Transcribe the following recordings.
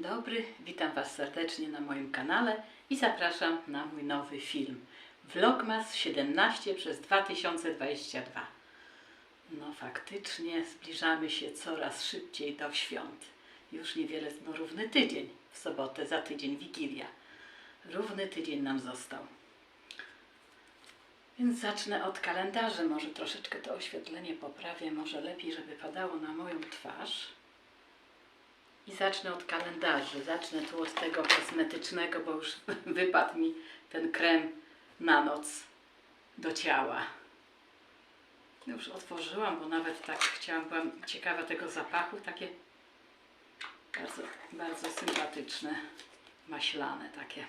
Dzień dobry, witam Was serdecznie na moim kanale i zapraszam na mój nowy film. Vlogmas 17 przez 2022. No faktycznie zbliżamy się coraz szybciej do świąt. Już niewiele, no równy tydzień. W sobotę, za tydzień Wigilia. Równy tydzień nam został. Więc zacznę od kalendarzy. Może troszeczkę to oświetlenie poprawię, może lepiej, żeby padało na moją twarz. I zacznę od kalendarzy. Zacznę tu od tego kosmetycznego, bo już wypadł mi ten krem na noc do ciała. Już otworzyłam, bo nawet tak chciałam, byłam ciekawa tego zapachu. Takie bardzo, bardzo sympatyczne, maślane takie.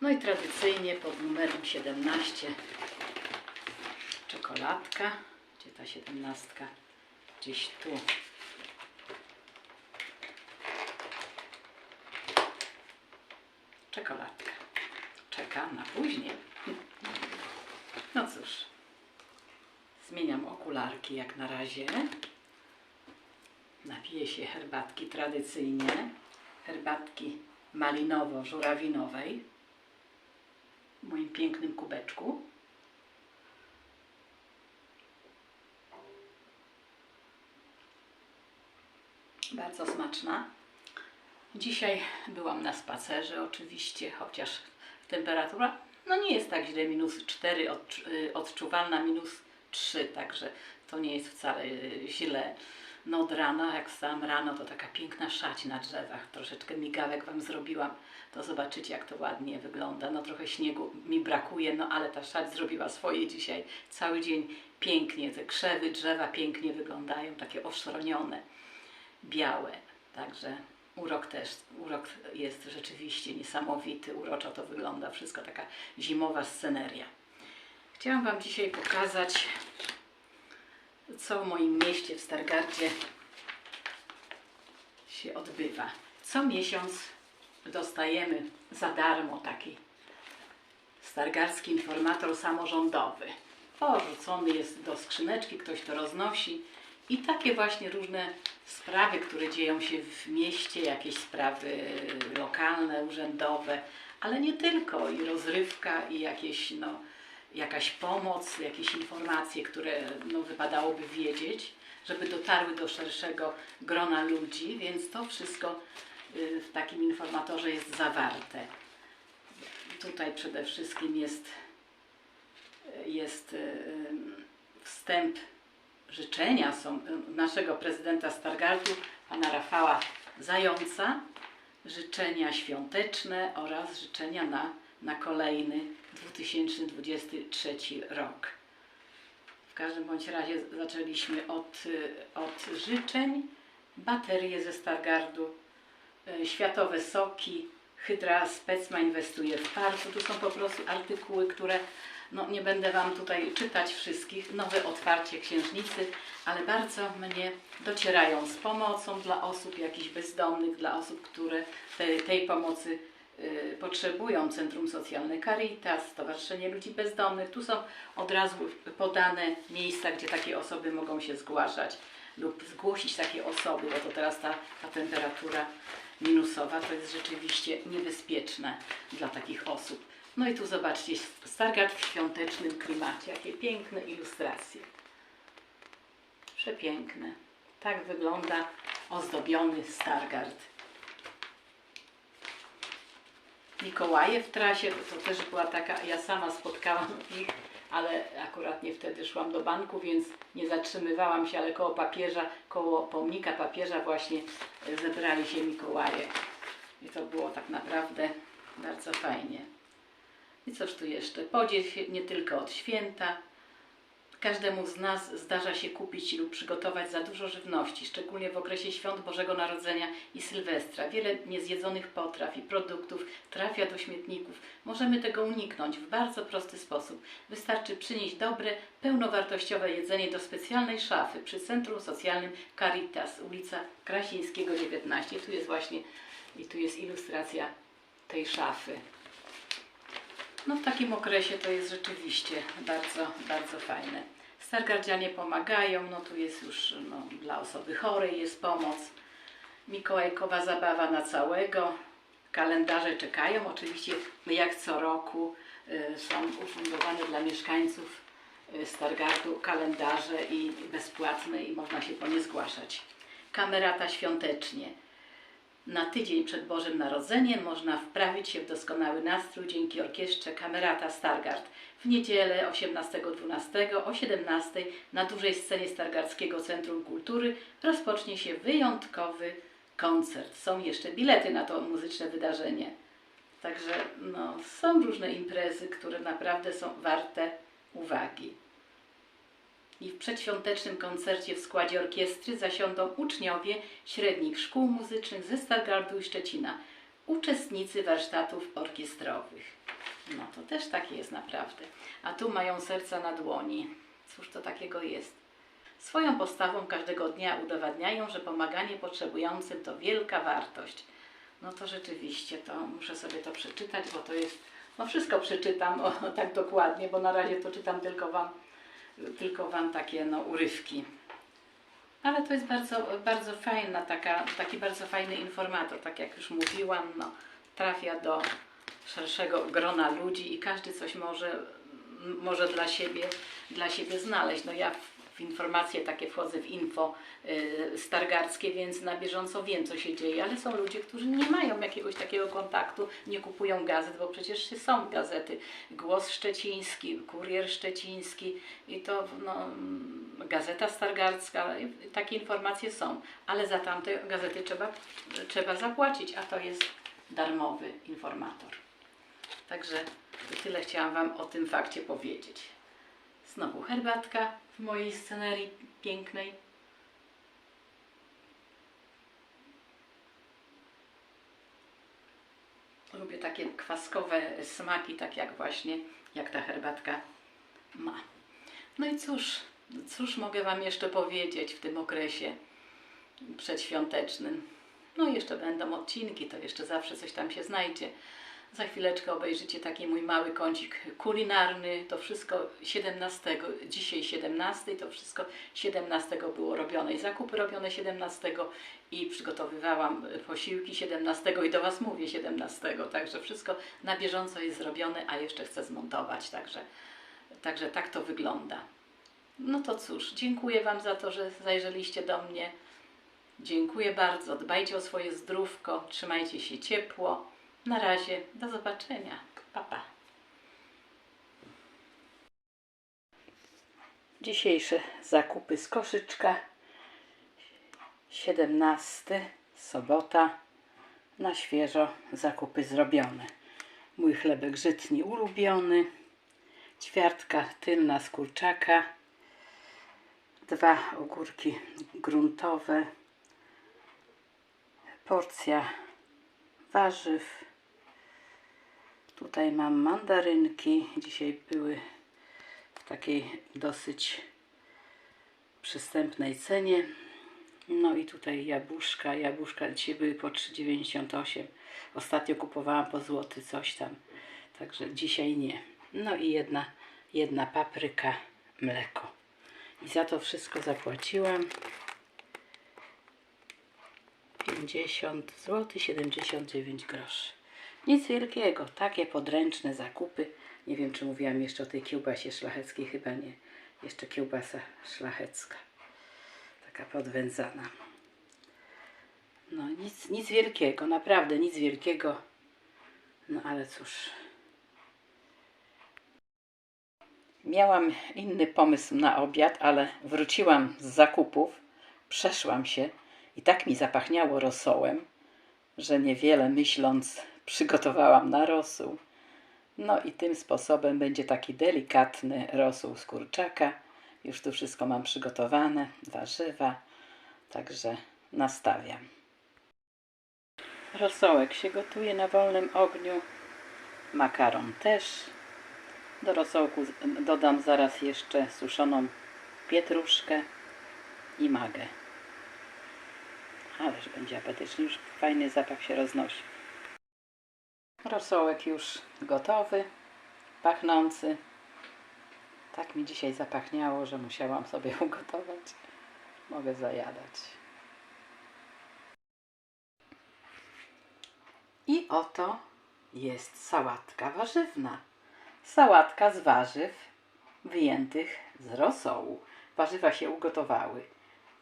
No i tradycyjnie pod numerem 17 czekoladka. Gdzie ta siedemnastka? Gdzieś tu. Czekoladka. Czekam na później. No cóż. Zmieniam okularki jak na razie. Napiję się herbatki tradycyjnie. Herbatki malinowo-żurawinowej w moim pięknym kubeczku. Bardzo smaczna. Dzisiaj byłam na spacerze oczywiście, chociaż temperatura no nie jest tak źle, minus 4 odczu- y, odczuwalna, minus 3, także to nie jest wcale y, źle. No od rana, jak wstałam rano, to taka piękna szać na drzewach, troszeczkę migawek Wam zrobiłam, to zobaczycie jak to ładnie wygląda. No trochę śniegu mi brakuje, no ale ta szać zrobiła swoje dzisiaj. Cały dzień pięknie, te krzewy, drzewa pięknie wyglądają, takie oszronione, białe, także urok też, urok jest rzeczywiście niesamowity, uroczo to wygląda, wszystko taka zimowa sceneria. Chciałam Wam dzisiaj pokazać, co w moim mieście w Stargardzie się odbywa. Co miesiąc dostajemy za darmo taki stargardzki informator samorządowy. Porzucony jest do skrzyneczki, ktoś to roznosi i takie właśnie różne sprawy, które dzieją się w mieście, jakieś sprawy lokalne, urzędowe, ale nie tylko, i rozrywka, i jakieś, no, jakaś pomoc, jakieś informacje, które no, wypadałoby wiedzieć, żeby dotarły do szerszego grona ludzi, więc to wszystko y, w takim informatorze jest zawarte. Tutaj przede wszystkim jest, jest y, wstęp życzenia są naszego prezydenta Stargardu, pana Rafała Zająca, życzenia świąteczne oraz życzenia na, na kolejny 2023 rok. W każdym bądź razie zaczęliśmy od, od życzeń, baterie ze Stargardu, y, światowe soki, Hydra Specma inwestuje w parku. Tu są po prostu artykuły, które no, nie będę Wam tutaj czytać wszystkich. Nowe otwarcie księżnicy, ale bardzo mnie docierają z pomocą dla osób jakichś bezdomnych, dla osób, które te, tej pomocy y, potrzebują. Centrum Socjalne Caritas, Stowarzyszenie Ludzi Bezdomnych. Tu są od razu podane miejsca, gdzie takie osoby mogą się zgłaszać lub zgłosić takie osoby, bo to teraz ta, ta temperatura minusowa to jest rzeczywiście niebezpieczne dla takich osób. No i tu zobaczcie, Stargard w świątecznym klimacie. Jakie piękne ilustracje. Przepiękne. Tak wygląda ozdobiony Stargard. Mikołaje w trasie, to też była taka, ja sama spotkałam ich, ale akurat nie wtedy szłam do banku, więc nie zatrzymywałam się, ale koło papieża, koło pomnika papieża właśnie zebrali się Mikołaje. I to było tak naprawdę bardzo fajnie. I cóż tu jeszcze? Podziw nie tylko od święta. Każdemu z nas zdarza się kupić lub przygotować za dużo żywności, szczególnie w okresie świąt Bożego Narodzenia i Sylwestra. Wiele niezjedzonych potraw i produktów trafia do śmietników. Możemy tego uniknąć w bardzo prosty sposób. Wystarczy przynieść dobre, pełnowartościowe jedzenie do specjalnej szafy przy Centrum Socjalnym Caritas, ulica Krasińskiego 19. Tu jest właśnie i tu jest ilustracja tej szafy. No w takim okresie to jest rzeczywiście bardzo, bardzo fajne. Stargardzianie pomagają, no tu jest już no, dla osoby chorej jest pomoc. Mikołajkowa zabawa na całego. Kalendarze czekają. Oczywiście jak co roku y, są ufundowane dla mieszkańców y, Stargardu kalendarze i bezpłatne i można się po nie zgłaszać. Kamerata świątecznie. Na tydzień przed Bożym Narodzeniem można wprawić się w doskonały nastrój dzięki orkiestrze Kamerata Stargard. W niedzielę 18.12 o 17.00 na dużej scenie Stargardzkiego Centrum Kultury rozpocznie się wyjątkowy koncert. Są jeszcze bilety na to muzyczne wydarzenie. Także no, są różne imprezy, które naprawdę są warte uwagi. I w przedświątecznym koncercie w składzie orkiestry zasiądą uczniowie średnich szkół muzycznych ze Stargardu i Szczecina, uczestnicy warsztatów orkiestrowych. No to też takie jest naprawdę. A tu mają serca na dłoni. Cóż to takiego jest? Swoją postawą każdego dnia udowadniają, że pomaganie potrzebującym to wielka wartość. No to rzeczywiście, to muszę sobie to przeczytać, bo to jest, no wszystko przeczytam o, tak dokładnie, bo na razie to czytam tylko Wam, tylko wam takie no, urywki. Ale to jest bardzo, bardzo fajna, taka, taki bardzo fajny informator, tak jak już mówiłam, no, trafia do szerszego grona ludzi i każdy coś może, może dla siebie, dla siebie znaleźć. No ja w, informacje takie wchodzę w info y, stargardzkie, więc na bieżąco wiem, co się dzieje, ale są ludzie, którzy nie mają jakiegoś takiego kontaktu, nie kupują gazet, bo przecież są gazety. Głos Szczeciński, Kurier Szczeciński i to no, Gazeta Stargardzka, takie informacje są, ale za tamte gazety trzeba, trzeba zapłacić, a to jest darmowy informator. Także tyle chciałam Wam o tym fakcie powiedzieć. Znowu herbatka w mojej scenerii pięknej. Lubię takie kwaskowe smaki, tak jak właśnie jak ta herbatka ma. No i cóż, cóż mogę Wam jeszcze powiedzieć w tym okresie przedświątecznym? No jeszcze będą odcinki, to jeszcze zawsze coś tam się znajdzie. Za chwileczkę obejrzycie taki mój mały kącik kulinarny. To wszystko 17, dzisiaj 17, to wszystko 17 było robione i zakupy robione 17 i przygotowywałam posiłki 17 i do Was mówię 17, także wszystko na bieżąco jest zrobione, a jeszcze chcę zmontować, także, także tak to wygląda. No to cóż, dziękuję Wam za to, że zajrzeliście do mnie. Dziękuję bardzo. Dbajcie o swoje zdrówko, trzymajcie się ciepło. Na razie, do zobaczenia. Pa, pa. Dzisiejsze zakupy z koszyczka. 17, sobota. Na świeżo zakupy zrobione. Mój chlebek żytni ulubiony. Ćwiartka tylna z kurczaka. Dwa ogórki gruntowe. Porcja warzyw. Tutaj mam mandarynki. Dzisiaj były w takiej dosyć przystępnej cenie. No i tutaj jabłuszka. Jabłuszka dzisiaj były po 3,98. Ostatnio kupowałam po złoty coś tam. Także dzisiaj nie. No i jedna, jedna papryka, mleko. I za to wszystko zapłaciłam 50 zł 79 groszy. Nic wielkiego, takie podręczne zakupy. Nie wiem, czy mówiłam jeszcze o tej kiełbasie szlacheckiej, chyba nie. Jeszcze kiełbasa szlachecka. Taka podwędzana. No nic, nic wielkiego, naprawdę nic wielkiego. No ale cóż. Miałam inny pomysł na obiad, ale wróciłam z zakupów, przeszłam się i tak mi zapachniało rosołem, że niewiele myśląc przygotowałam na rosół. No i tym sposobem będzie taki delikatny rosół z kurczaka. Już tu wszystko mam przygotowane, warzywa, także nastawiam. Rosołek się gotuje na wolnym ogniu, makaron też. Do rosołku dodam zaraz jeszcze suszoną pietruszkę i magę. Ależ będzie apetycznie, już fajny zapach się roznosi. Rosołek już gotowy, pachnący. Tak mi dzisiaj zapachniało, że musiałam sobie ugotować. Mogę zajadać. I oto jest sałatka warzywna. Sałatka z warzyw wyjętych z rosołu. Warzywa się ugotowały.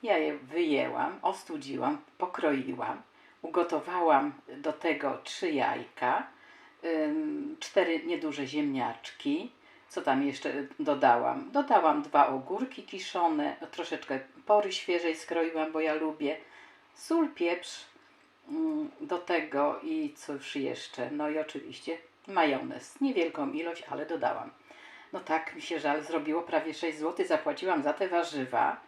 Ja je wyjęłam, ostudziłam, pokroiłam. Ugotowałam do tego trzy jajka, cztery nieduże ziemniaczki. Co tam jeszcze dodałam? Dodałam dwa ogórki kiszone, troszeczkę pory świeżej skroiłam, bo ja lubię. Sól, pieprz, mm, do tego i cóż jeszcze, no i oczywiście majonez. Niewielką ilość, ale dodałam. No tak mi się żal zrobiło, prawie 6 zł zapłaciłam za te warzywa,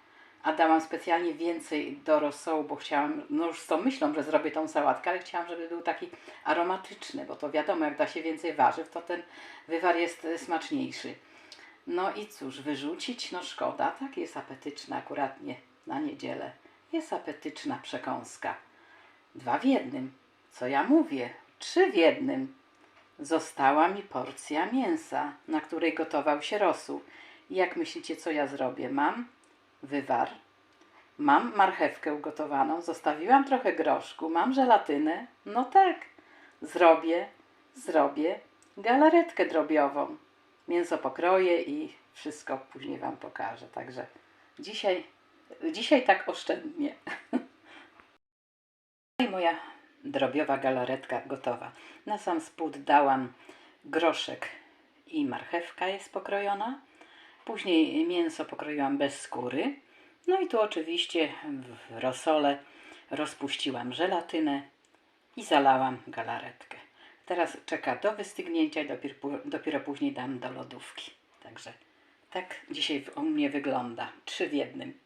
a dałam specjalnie więcej do rosołu, bo chciałam, no już z tą myślą, że zrobię tą sałatkę, ale chciałam, żeby był taki aromatyczny, bo to wiadomo, jak da się więcej warzyw, to ten wywar jest e, smaczniejszy. No i cóż, wyrzucić? No szkoda, tak jest apetyczna akurat nie na niedzielę. Jest apetyczna przekąska. Dwa w jednym. Co ja mówię? Trzy w jednym. Została mi porcja mięsa, na której gotował się rosół. Jak myślicie, co ja zrobię? Mam wywar, mam marchewkę ugotowaną, zostawiłam trochę groszku, mam żelatynę. No tak, zrobię, zrobię galaretkę drobiową. Mięso pokroję i wszystko później Wam pokażę. Także dzisiaj, dzisiaj tak oszczędnie. I moja drobiowa galaretka gotowa. Na sam spód dałam groszek i marchewka jest pokrojona. Później mięso pokroiłam bez skóry. No i tu oczywiście w rosole rozpuściłam żelatynę i zalałam galaretkę. Teraz czeka do wystygnięcia i dopiero, dopiero później dam do lodówki. Także tak dzisiaj u mnie wygląda. Trzy w jednym.